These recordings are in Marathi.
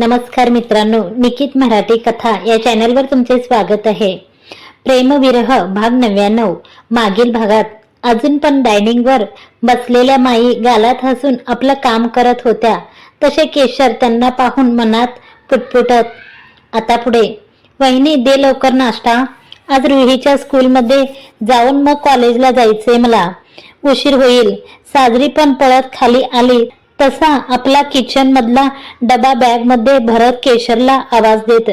नमस्कार मित्रांनो निकित मराठी कथा या चॅनलवर तुमचे स्वागत आहे. प्रेमविरह भाग नव्याण्णव. मागील भागात अजून पण डायनिंगवर बसलेल्या माई गालात हसून आपलं काम करत होत्या. तसे केशर त्यांना पाहून मनात पुटपुटत आता पुढे. वहिनी दे लवकर नाश्ता. आज रुहीच्या स्कूलमध्ये जाऊन मग कॉलेजला जायचंय मला. उशीर होईल. साजरी पण पळत खाली आली. तसा आपला किचन मधला डबा बॅगमध्ये भरत केशरला आवाज देत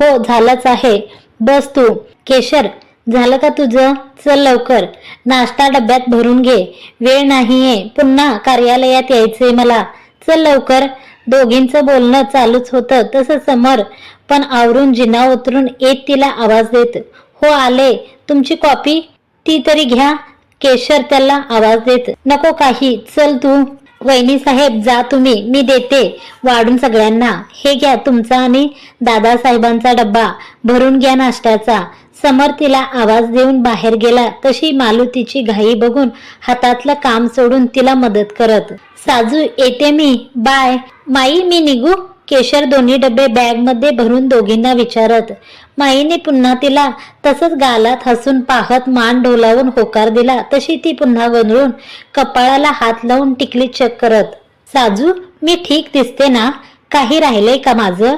हो झालंच आहे. बस तू. केशर झालं का तुझं? चल लवकर. नाश्ता डब्यात भरून घे. वेळ नाहीये. पुन्हा कार्यालयात यायचंय मला. चल लवकर. दोघींचं बोलणं चालूच होतं तसं समर पण आवरून जिना उतरून येत तिला आवाज देत हो आले. तुमची कॉपी? ती तरी घ्या. केशर त्याला आवाज देत नको काही. चल तू. वहिनी साहेब जा तुम्ही. मी देते. वाढून सगळ्यांना. हे घ्या तुमचा आणि दादासाहेबांचा डब्बा. भरून घ्या नाश्त्याचा. समर तिला आवाज देऊन बाहेर गेला. तशी मालुतीची घाई बघून हातातलं काम सोडून तिला मदत करत. साजू येते मी. बाय. माई मी निघू. केशर दोन्ही डबे बॅगमध्ये भरून दोघींना विचारत माईने पुन्हा तिला तसंच गालात हसून पाहत मान डोलावून होकार दिला तशी ती पुन्हा गोंधळून कपाळाला हात लावून टिकली चेक करत साजू मी ठीक दिसते ना? काही राहिलंय का माझं?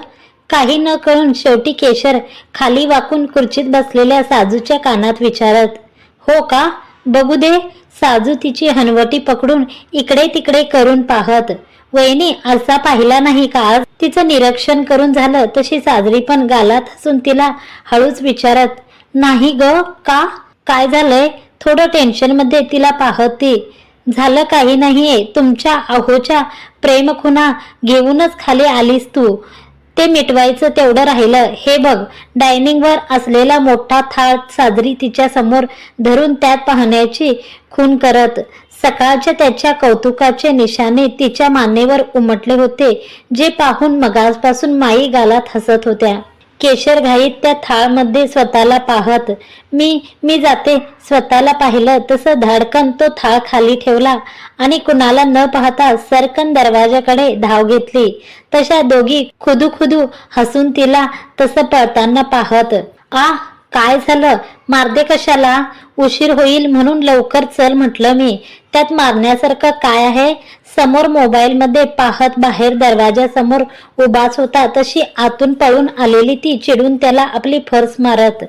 काही न कळून शेवटी केशर खाली वाकून खुर्चीत बसलेल्या साजूच्या कानात विचारत हो का? बघू दे साजू तिची हनवटी पकडून इकडे तिकडे करून पाहत वहिनी आरसा पाहिला नाही का? आज तिचं निरीक्षण करून झालं तशी साजरी पण गालात असून तिला हळूच विचारत नाही ग का? काय झालंय? थोडं टेन्शनमध्ये तिला पाहती. झालं काही नाहीये. तुमच्या अहोच्या प्रेमखुना घेऊनच खाली आलीस तू. ते मिटवायचं तेवढं राहिलं. हे बघ डायनिंगवर असलेला मोठा थाळ साजरी तिच्या समोर धरून त्यात पाहण्याची खून करत सकाळच्या त्याच्या कौतुकाचे निशाणे तिच्या मानेवर उमटले होते जे पाहून मगासपासून माई गालात हसत होत्या. केशर घाईत त्या थाळमध्ये स्वतःला पाहत मी मी जाते. स्वतःला पाहिलं तसं धाडकन तो थाळ खाली ठेवला आणि कुणाला न पाहता सरकन दरवाजाकडे धाव घेतली. तशा दोघी खुदू खुदू हसून तिला तसं पळताना पाहत आ काय झालं? मारदे कशाला? उशीर होईल म्हणून लवकर चल म्हटलं मी. त्यात मारण्यासारखं काय आहे? समोर मोबाईल मध्ये पाहत बाहेर दरवाजासमोर उभाच होता तशी आतून पळून आलेली ती चिडून त्याला आपली फर्स मारत.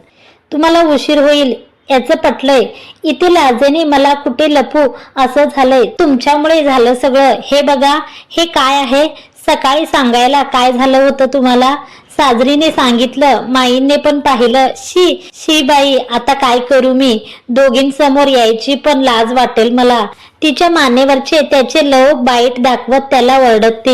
तुम्हाला उशीर होईल याचं पटलंय. इथे लाजेने मला कुठे लपू? असं झालंय. तुमच्यामुळे झालं सगळं. हे बघा हे काय आहे? सकाळी सांगायला काय झालं होतं तुम्हाला? साजरीने सांगितलं माईने पण पाहिलं शी शी बाई आता काय करू मी? दोघींसमोर यायची पण लाज वाटेल मला. तिच्या मानेवरचे त्याचे लव बाईट दाखवत त्याला ओरडत.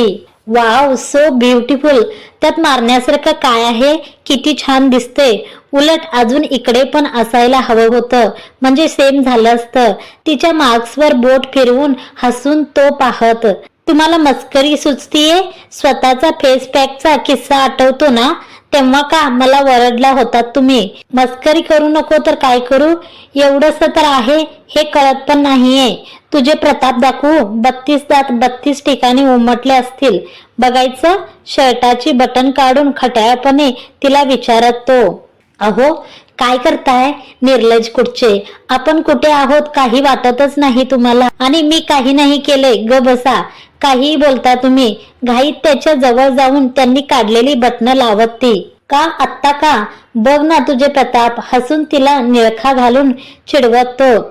वाव सो ब्युटिफुल त्यात मारण्यासारखं काय आहे? किती छान दिसते उलट अजून इकडे पण असायला हवं होतं. म्हणजे सेम झालं असतं. तिच्या मार्क्सवर बोट फिरवून हसून तो पाहत तुम्हाला मस्करी सुचतीये? स्वतःचा फेस पॅकचा किस्सा आठवतो ना? तेव्हा का मला वरडला होता तुम्ही? मस्करी करू नको तर काय करू? एवढंस तर आहे हे कळत पण नाहीये. तुझे प्रताप दाखवू? बत्तीस दात बत्तीस ठिकाणी उमटले असतील. बघायचं? शर्टाची बटन काढून खट्याळपणे तिला विचारत. तो अहो काय करताय? निर्लज कुठचे? आपण कुठे आहोत काही वाटतच नाही तुम्हाला. आणि मी काही नाही केले. ग बसा. काहीही बोलता तुम्ही घाईत त्याच्याजवळ जाऊन त्यांनी काढलेली बटणं लावत ती. का आत्ता का? बघ ना तुझे प्रताप हसून तिला निळखा घालून चिडवत. तो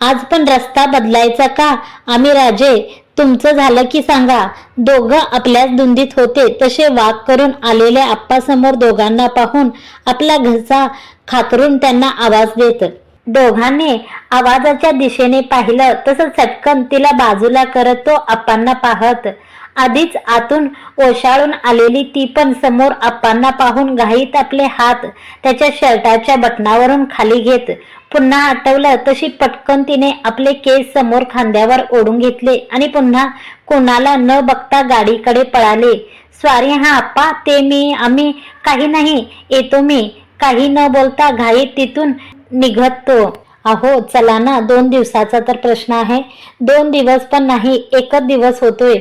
आज पण रस्ता बदलायचा का? आम्ही राजे तुमचं झालं की सांगा. दोघं आपल्याच दुंदीत होते तसे वाक करून आलेल्या आप्पासमोर दोघांना पाहून आपला घसा खाकरून त्यांना आवाज देत. दोघांनी आवाजाच्या दिशेने पाहिलं तसं चटकन तिला बाजूला करत तो आप्पांना पाहत. आधीच आतून ओशाळून आलेली ती पण समोर आप्पांना पाहून घाईत आपले हात त्याच्या शर्टाच्या बटनावरून खाली घेत. पुन्हा आठवलं तशी पटकन तिने आपले केस समोर खांद्यावर ओढून घेतले आणि पुन्हा कोणाला न बघता गाडीकडे पळाले. स्वारी हा आप्पा ते मी आम्ही काही नाही येतो मी. काही न बोलता घाईत तिथून निघत. तो अहो चला ना दोन दिवसाचा तर प्रश्न आहे. दोन दिवस पण नाही एकच दिवस होतोय.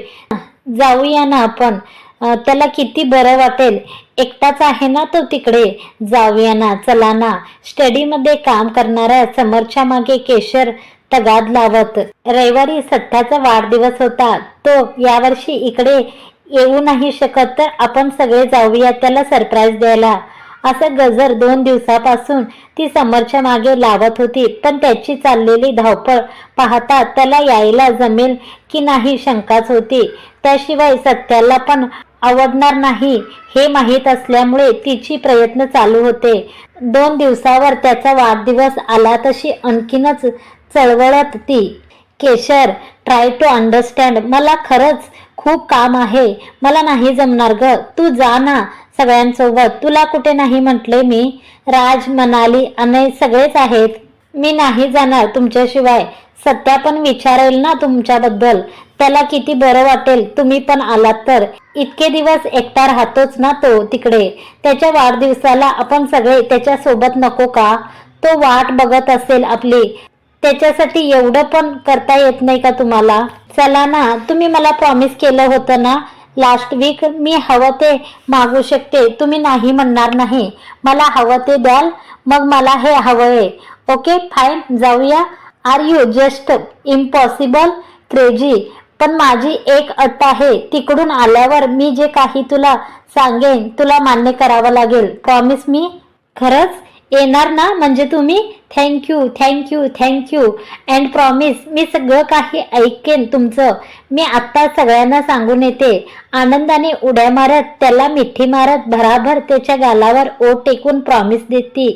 जाऊया ना आपण. त्याला किती बरं वाटेल. एकटाच आहे ना तो तिकडे. जाऊया ना चला ना. स्टडीमध्ये काम करणाऱ्या समोरच्या मागे केशर तगाद लावत. रविवारी सत्याचा वाढदिवस होता. तो यावर्षी इकडे येऊ नाही शकत. तर आपण सगळे जाऊया त्याला सरप्राईज द्यायला. असं गजर दोन दिवसापासून ती समोरच्या मागे लावत होती. पण त्याची चाललेली धावपळ पाहता त्याला यायला जमेल की नाही शंकाच होती. त्याशिवाय सत्याला पण आवडणार नाही हे माहीत असल्यामुळे तिची प्रयत्न चालू होते. दोन दिवसावर त्याचा वाढदिवस आला तशी आणखीनच चळवळत ती. केशर ट्राय टू अंडरस्टँड मला खरंच खूप काम आहे. मला नाही जमणार ग. तू जा ना. सगळ्यांसोबत तुला कुठे नाही म्हटले मी. राज मनाली अनय सगळेच आहेत. मी नाही जाणार तुमच्याशिवाय. सत्या पण विचारेल ना तुमच्याबद्दल. त्याला किती बरं वाटेल. तुम्ही पण आलात तर. इतके दिवस एकटा राहतोच ना तो तिकडे. त्याच्या वाढदिवसाला आपण सगळे त्याच्या सोबत नको का? तो वाट बघत असेल आपली. त्याच्यासाठी एवढं पण करता येत नाही का तुम्हाला? चला ना. तुम्ही मला प्रॉमिस केलं होतं ना? लास्ट वीक मी हवं ते मागू शकते तुम्ही नाही म्हणणार नाही. मला हवं ते द्याल मग मला हे हवंय ओके फाईन जाऊया. Are you just impossible crazy पण माझी एक अट आहे तिकडून आल्यावर मी जे काही तुला सांगेन तुला मान्य करावं लागेल. प्रॉमिस मी खरंच? येणार ना? म्हणजे तुम्ही thank you thank you thank you and promise मी सगळं काही ऐकेन तुमचं. मी आत्ता सगळ्यांना सांगून येते. आनंदाने उड्या मारत त्याला मिठी मारत भराभर त्याच्या गालावर ओ टेकून प्रॉमिस देते.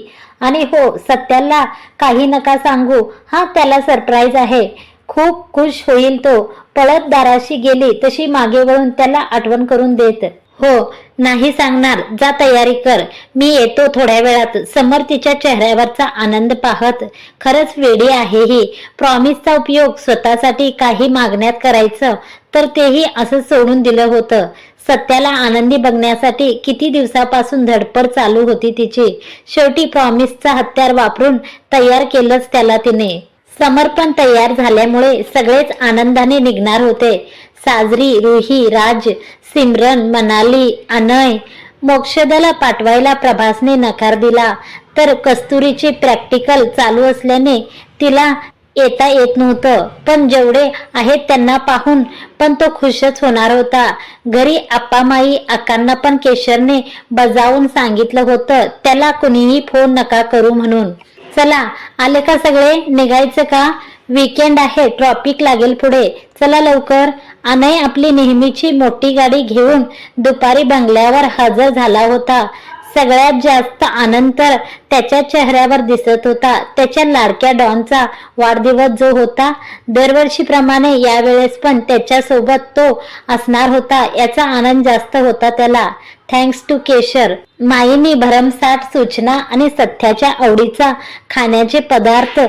आणि हो सत्याला काही नका सांगू. हा त्याला सरप्राईज आहे. खूप खुश होईल तो. पळत दाराशी गेली तशी मागे वळून त्याला आठवण करून देत. हो नाही सांगणार. जा तयारी कर. मी येतो थोड्या वेळात. समोर तिच्या चेहऱ्यावरचा आनंद पाहत. खरंच वेडी आहे ही. प्रॉमिसचा उपयोग स्वतःसाठी काही मागण्यात करायचं तर तेही असं सोडून दिलं होतं. सत्याला आनंदी बघण्यासाठी किती दिवसापासून धडपड चालू होती तिची. शेवटी प्रॉमिसचा हत्यार वापरून तयार केलंच त्याला तिने. समर्पण तयार झाल्यामुळे सगळेच आनंदाने निघणार होते. साजरी रुही राज सिमरन मनाली अनय मोक्षदाला पाठवायला प्रभासने नकार दिला. तर कस्तुरीचे प्रॅक्टिकल चालू असल्याने तिला येता येत नव्हतं. पण जेवढे आहेत त्यांना पाहून पण तो खुशच होणार होता. घरी आप्पामाई अक्कांना पण केशरने बजावून सांगितलं होतं त्याला कुणीही फोन नका करू म्हणून. चला आले का सगळे? निघायचं का? वीकेंड आहे ट्रॉपिक लागेल पुढे. चला लवकर. अनय आपली नेहमीची मोठी गाडी घेऊन दुपारी बंगल्यावर हजर झाला होता. सगळ्यात जास्त आनंद तर त्याच्या चेहऱ्यावर दिसत होता. त्याच्या लाडक्या डॉनचा वाढदिवस जो होता दरवर्षीप्रमाणे यावेळेस पण त्याच्यासोबत तो असणार होता याचा आनंद जास्त होता त्याला. थँक्स टू केशर. माईनी भरमसाठ सूचना आणि सध्याच्या आवडीचा खाण्याचे पदार्थ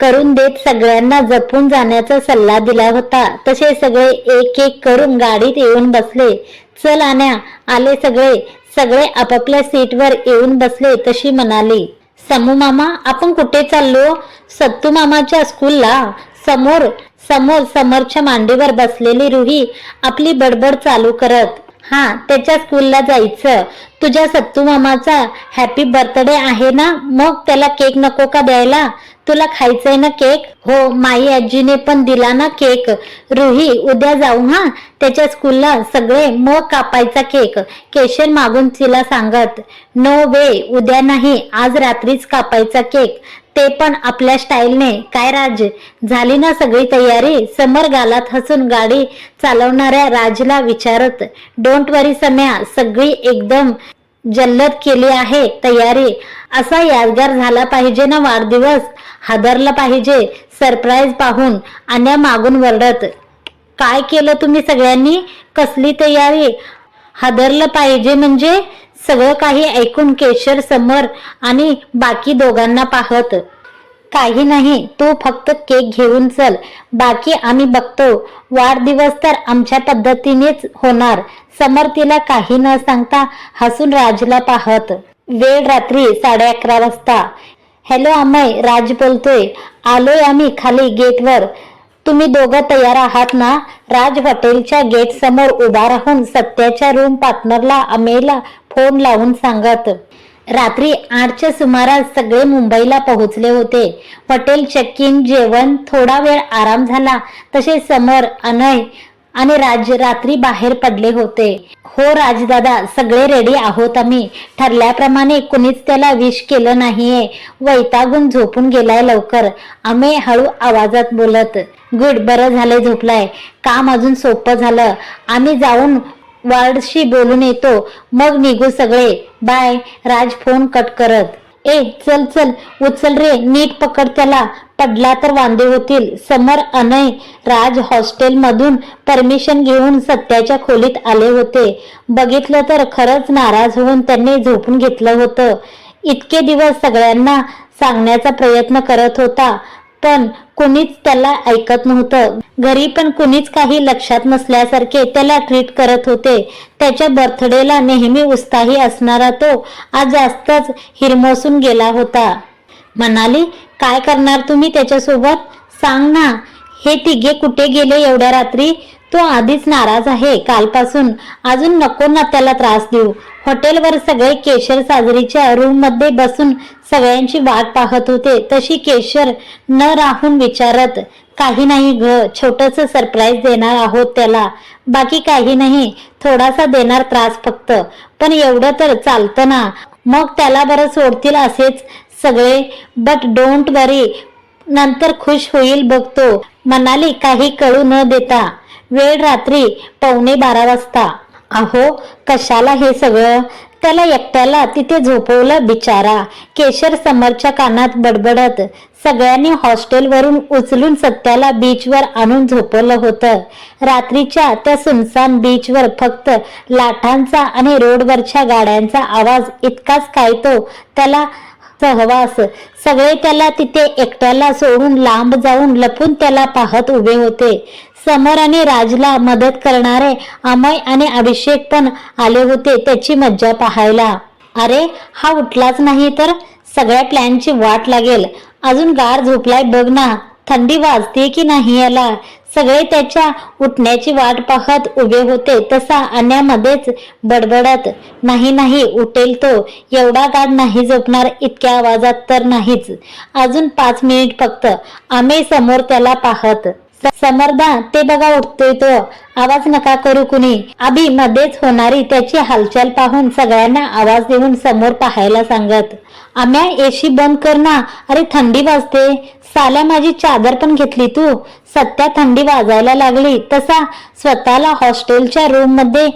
करून देत सगळ्यांना जपून जाण्याचा सल्ला दिला होता. तसे सगळे एक एक करून गाडीत येऊन बसले. चल आण्या आले सगळे. सगळे आपापल्या सीटवर येऊन बसले तशी म्हणाली समू मामा आपण कुठे चाललो? सत्तू मामाच्या स्कूलला. समोर समोर समोरच्या मांडीवर बसलेली रुही आपली बडबड चालू करत हा त्याच्या स्कूलला जायचं. तुझ्या सत्तू मामाचा हॅपी बर्थडे आहे ना? मग त्याला केक नको का द्यायला? तुला खायचंय ना केक हो माई आजीने पण दिला ना केक रुही उद्या जाऊ हा? त्याच्या स्कूलला सगळे मग कापायचा केक केशर मागून तिला सांगत नो वे उद्या नाही आज रात्रीच कापायचा केक ते पण आपल्या स्टाईलने. काय राज? झाली ना सगळी तयारी? समर गालात हसून गाडी चालवणाऱ्या राजला विचारत डोंट वरी सम्या सगळी एकदम जल्लद केली आहे तयारी. असा यादगार झाला पाहिजे ना वाढदिवस? हादरला पाहिजे. सरप्राईज पाहून अन्या मागून वरडत काय केलं तुम्ही सगळ्यांनी? कसली तयारी? हादरलं पाहिजे म्हणजे सगळं काही ऐकून केशर समर आणि बाकी दोघांना पाहत काही नाही तू फक्त केक घेऊन चल. बाकी आम्ही बघतो. वाढदिवस तर आमच्या पद्धतीनेच होणार. समर तिला काही न सांगता हसून राजला पाहत वेळ रात्री साडे अकरा वाजता. हॅलो अमय राज बोलतोय. आलोय आम्ही खाली गेटवर. तुम्ही दोघं तयार आहात ना? राज हॉटेलच्या गेट समोर उभा राहून सत्याच्या रूम पार्टनरला अमेला फोन लावून सांगत रात्री आठच्या सुमारास सगळे मुंबईला पोहोचले होते. हॉटेल चेक इन जेवण थोडा वेळ आराम झाला. तसे समर अनय आणि राज रात्री बाहेर पडले होते. हो राजदादा सगळे रेडी आहोत आम्ही. ठरल्याप्रमाणे कुणीच त्याला विश केलं नाहीये. वैतागून झोपून गेलाय लवकर. आम्ही हळू आवाजात बोलत गुड बरं झालंय झोपलाय. काम अजून सोपं झालं. आम्ही जाऊन वार्डशी बोलून येतो. मग निघू सगळे. बाय. राज फोन कट करत ए चल चल. उचल रे. नीट पकड त्याला. पडला तर वांदे होतील. समर अनय राज हॉस्टेल मधून परमिशन घेऊन सत्याच्या खोलीत आले होते. बघितलं तर खरंच नाराज होऊन त्यांनी झोपून घेतलं होतं. इतके दिवस सगळ्यांना सांगण्याचा प्रयत्न करत होता. पण कुणीच त्याला ऐकत नव्हतं. घरी पण कुणीच काही लक्षात नसल्यासारखे त्याला ट्रीट करत होते. त्याच्या बर्थडेला नेहमी उत्साही असणारा तो आज जास्तच हिरमोसून गेला होता. म्हणाली काय करणार तुम्ही त्याच्यासोबत? सांग ना हे तिघे कुठे गेले एवढ्या रात्री? तो आधीच नाराज आहे. कालपासून अजून नको ना त्याला त्रास देऊ. हॉटेलवर सगळे केशर साजरीच्या रूममध्ये बसून सगळ्यांची वाट पाहत होते. तशी केशर न राहून विचारत काही नाही घ छोटस सरप्राईज देणार आहोत त्याला. बाकी काही नाही थोडासा देणार त्रास फक्त. पण एवढं तर चालतं ना. मग त्याला बरं सोडतील असेच सगळे. बट डोंट वरी नंतर खुश होईल बघतो. मनाली काही कळू न देता. वेळ रात्री पावणे बारा वाजता. अहो कशाला हे सगळं? त्याला एकट्याला तिथे झोपवलं बिचारा. केशर समरच्या कानात बडबडत सगळ्यांनी हॉस्टेलवरून उचलून सत्याला बीचवर आणून झोपवलं होतं. रात्रीच्या त्या सुनसान बीचवर फक्त लाटांचा आणि रोडवरच्या गाड्यांचा आवाज इतकाच काय तो त्याला सहवास सगळे त्याला तिथे एकट्याला सोडून लांब जाऊन लपून त्याला पाहत उभे होते. समर आणि राजला मदत करणारे अमय आणि अभिषेक पण आले होते त्याची मज्जा पाहायला. अरे हा उठलाच नाही तर सगळ्या प्लॅनची वाट लागेल. अजून गार झोपलाय बघ ना. थंडी वाजते की नाही याला? सगळे त्याच्या उठण्याची वाट पाहत उभे होते. तसा अन्यामध्येच बडबडत नाही नाही उठेल तो. एवढा गाड नाही झोपणार इतक्या आवाजात तर नाहीच. अजून पाच मिनिट फक्त. आम्ही समोर त्याला पाहत समर्दा ते बघा उठतोय तो. आवाज नका करू कुणी. अभि मध्येच होणारी त्याची हालचाल पाहून सगळ्यांना आवाज देऊन समोर पाहायला सांगत आम्या एशी बंद कर ना. अरे थंडी वाजते. साल्या माझी चादर पण घेतली तू. सत्या थंडी वाजायला लागली. तसा स्वतःला हॉस्टेलच्या रूममध्ये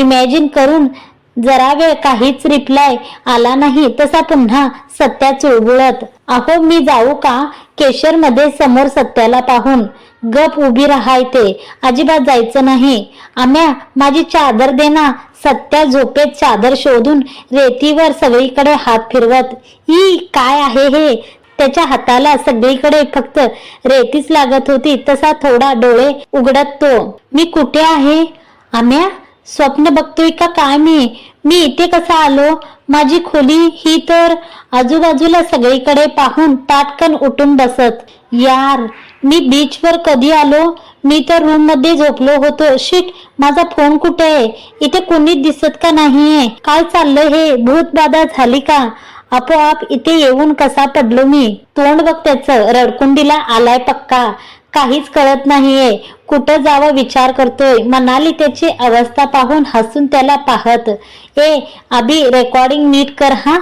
इमॅजिन करून जरा वेळ काहीच रिप्लाय आला नाही. तसा पुन्हा सत्या चुळबुळत अहो मी जाऊ का? केशरमध्ये समोर सत्याला पाहून. गप उभी राहायते. अजिबात जायचं नाही. आम्या माझी चादर देना. सत्या झोपेत चादर शोधून रेतीवर सगळीकडे हात फिरवत. ई काय आहे हे? त्याच्या हाताला सगळीकडे फक्त रेतीच लागत होती. तसा थोडा डोळे उघडत तो. मी कुठे आहे? आम्या स्वप्न बघतोय का काय मी? मी इथे कसा आलो? माझी खोली ही तर आजूबाजूला सगळीकडे पाहून ताटकन उठून बसत. यार मी बीचवर कधी आलो? मी तर रूममध्ये झोपलो होतो. शिट माझा फोन कुठे आहे? इथे कोणीच दिसत का नाहीये? काय चाललंय हे? भूतबाधा झाली का? आपोआप इथे येऊन कसा पडलो मी? तोंड बघ त्याचं. रडकुंडीला आलाय पक्का. काहीच कळत नाहीये. कुठं जावं विचार करतोय. मनाली त्याची अवस्था पाहून हसून त्याला पाहत ए अभि रेकॉर्डिंग नीट कर हा?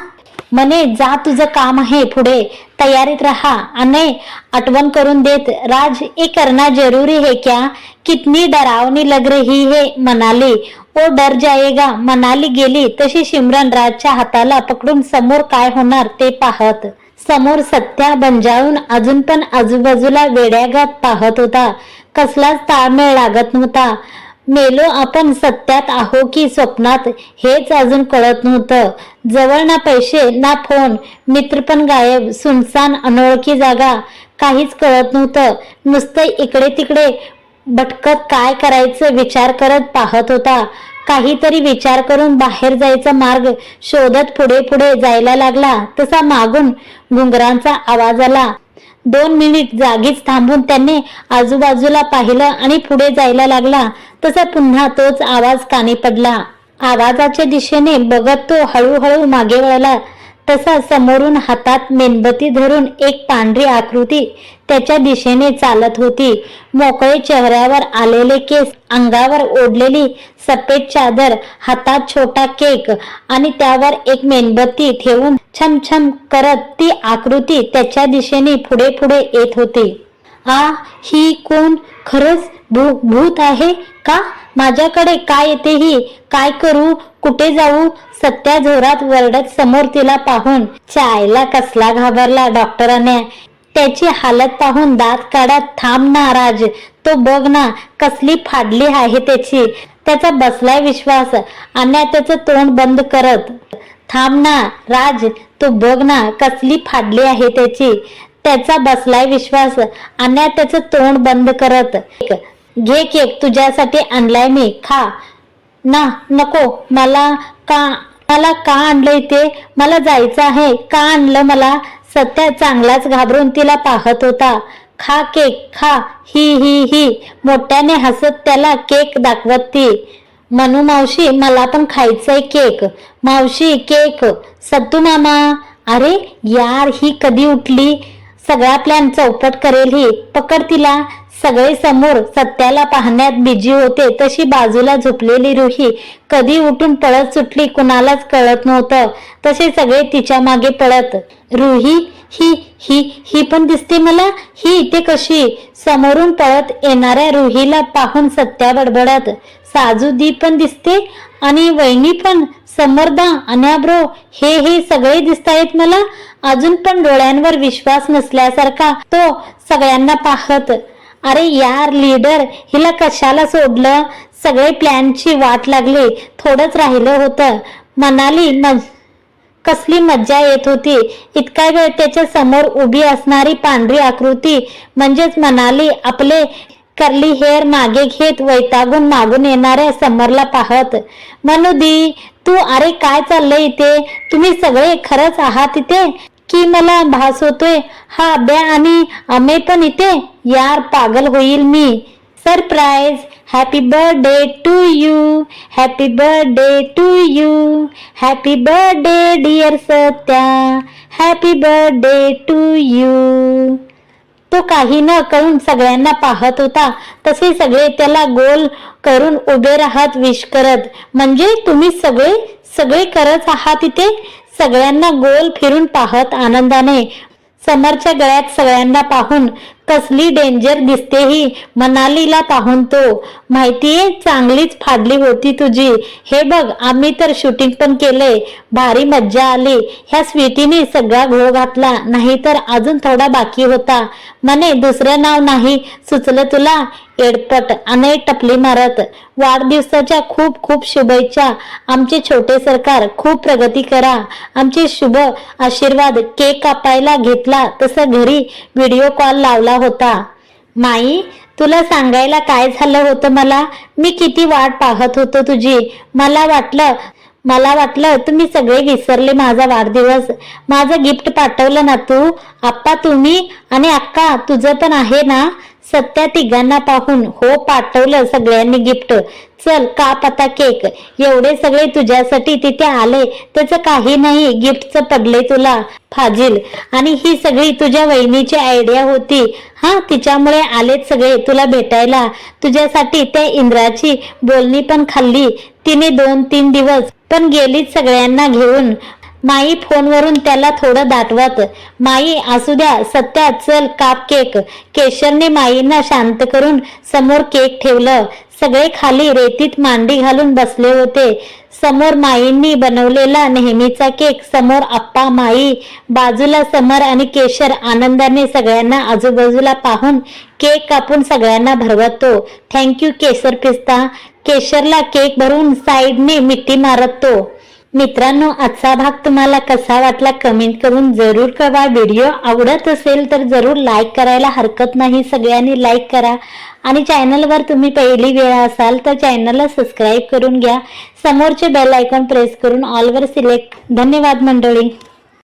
म्हणे जा तुझं काम आहे पुढे. तयारीत रहा. आणि आठवण करून देत. राज ये करना जरूरी है क्या? कितनी डरावनी लग रही है मनाली. ओ डर जाएगा. मनाली गेली तशी शिमरन राजच्या हाताला पकडून समोर काय होणार ते पाहत. समोर सत्या बंजाळून अजून पण आजूबाजूला वेड्यागात पाहत होता. कसलाच ताळमेळ लागत नव्हता. मेलो आपण सत्यात आहो की स्वप्नात हेच अजून कळत नव्हतं. जवळ ना पैसे ना फोन मित्र पण गायब सुनसान अनोळखी जागा. काहीच कळत नव्हतं. नुसतं इकडे तिकडे भटकत काय करायचं विचार करत पाहत होता. काहीतरी विचार करून बाहेर जायचा मार्ग शोधत पुढे पुढे जायला लागला. तसा मागून घुंगरांचा आवाज आला. दोन मिनिट जागीच थांबून त्यांनी आजूबाजूला पाहिलं आणि पुढे जायला लागला. तसा पुन्हा तोच आवाज कानी पडला. आवाजाच्या दिशेने बघत तो हळूहळू मागे वळला. तसा समोरून हातात मेणबत्ती धरून एक पांढरी आकृती त्याच्या दिशेने चालत होती. मोकळे चेहऱ्यावर आलेले केस अंगावर ओढलेली सफेद चादर हातात छोटा केक आणि त्यावर एक मेणबत्ती ठेवून छमछम करत ती आकृती त्याच्या दिशेने पुढे पुढे येत होती. आ ही कोण खरंच भू भूत आहे का? माझ्याकडे काय येते ही? काय करू? कुठे जाऊ? सत्या जोरात वरडत समोर तिला पाहून चायला कसला घाबरला डॉक्टराने. त्याची हालत पाहून दात काढत थांब ना राज तो बघ ना कसली फाडली आहे त्याची. त्याचा बसलाय विश्वास आणि त्याचं तोंड बंद करत. थांब ना राज तो बघ ना कसली फाडली आहे त्याची. त्याचा बसलाय विश्वास अन्या त्याचं तोंड बंद करत. घे केक तुझ्यासाठी आणलाय मी. खा. ना नको. मला का मला का आणलंय ते? मला जायचं आहे. का आणलं मला? सत्या चांगलाच घाबरून तिला पाहत होता. खा केक खा. ही ही ही. मोठ्याने हसत त्याला केक दाखवत. ती मनू मावशी मला पण खायचंय केक. मावशी केक. सत्तू मामा. अरे यार ही कधी उठली? सगळा प्लॅन चौपट करेल ही. पकड तिला. सगळे समोर सत्याला पाहण्यात बिजी होते. तशी बाजूला झोपलेली रुही. कधी उठून पळत सुटली कुणालाच कळत नव्हतं. तसे सगळे तिच्यामागे पळत. रुही ही ही ही पण दिसते मला? ही इथे कशी? समोरून पळत येणाऱ्या रुहीला पाहून सत्या बडबडत. साजूदी पण दिसते आणि वहिनी पण समर्दा अन्याब्रो हे हे सगळे दिसतायत मला. अजून पण डोळ्यांवर विश्वास नसल्यासारखा तो सगळ्यांना पाहत. अरे यार लीडर हिला कशाला सोडलं? सगळे प्लॅनची वाट लागली. थोडंच राहिलं होतं. मनाली मज कसली मज्जा येत होती? इतका वेळ त्याच्यासमोर उभी असणारी पांढरी आकृती. म्हणजेच मनाली आपले कर्ली हेअर मागे घेत वैतागून मागून येणाऱ्या समरला पाहत. मनुदी तू अरे काय चाललंय इथे? तुम्ही सगळे खरंच आहात इथे? की मला भास होतोय? हा अभ्या आणि अमे पण इथे? यार पागल होईल मी. Surprise happy birthday to you. Happy birthday to you. Happy birthday dear Satya. Happy birthday to you. तो काही न कळून सगळ्यांना पाहत होता. तसे सगळे त्याला गोल करून उभे राहत विश करत म्हणजे तुम्ही सगळे सगळे करत आहात इथे? सगळ्यांना गोल फिरून पाहत आनंदाने. समरच्या गळ्यात सगळ्यांना पाहून कसली डेंजर दिसते ही मनालीला पाहून तो. माहितीये चांगलीच फाडली होती तुझी. हे बघ आम्ही तर शूटिंग पण केलंय भारी मज्जा आली. ह्या स्वीटीने सगळा घोळ घातला. नाही तर अजून थोडा बाकी होता. म्हणे दुसरं नाव नाही. सुचलं तुला? एडपट आणि टपली मारत. वाढदिवसाच्या खूप खूप शुभेच्छा. आमचे छोटे सरकार खूप प्रगती करा. आमचे शुभ आशीर्वाद. केक कापायला घेतला. तसं घरी व्हिडिओ कॉल लावला होता. माई तुला सांगायला काय झालं होतं मला? मी किती वाट पाहत होतो तुझी. मला वाटलं मला वाटलं तुम्ही सगळे विसरले माझा वाढदिवस. माझं गिफ्ट पाठवलं ना तू? आप्पा तुम्ही आणि अक्का तुझं पण आहे ना? सत्या तिघांना पाहून हो पाठवलं सगळ्यांनी गिफ्ट. चल का पता केक. एवढे सगळे तुझ्यासाठी तिथे आले त्याचं काही नाही गिफ्टचं पडले तुला फाजील. आणि ही सगळी तुझ्या वहिनीची आयडिया होती. हा तिच्यामुळे आलेत सगळे तुला भेटायला. तुझ्यासाठी त्या इंद्राची बोलणी पण खाल्ली. तिने दोन तीन दिवस पण गेलीच सगळ्यांना घेऊन. माई फोनवरून त्याला थोडं दाटवत माई असू द्या सत्या चल काप केक. केशरने माईंना शांत करून समोर केक ठेवलं. सगळे खाली रेतीत मांडी घालून बसले होते. समोर माईंनी बनवलेला नेहमीचा केक समोर आप्पा माई बाजूला समर आणि केशर आनंदाने सगळ्यांना आजूबाजूला पाहून केक कापून सगळ्यांना भरवतो. थँक्यू केशर पिस्ता. केशरला केक भरून साईडने मिठी मारत. तो मित्रांनो आजचा भाग तुम्हाला कसा वाटला कमेंट करून जरूर कळवा. व्हिडिओ आवडत असेल तर जरूर लाईक करायला हरकत नाही. सगळ्यांनी लाईक करा. आणि चॅनलवर तुम्ही पहिली वेळ असाल तर चॅनलला सबस्क्राईब करून घ्या. समोरचे बेल आयकॉन प्रेस करून ऑलवर सिलेक्ट धन्यवाद मंडळी.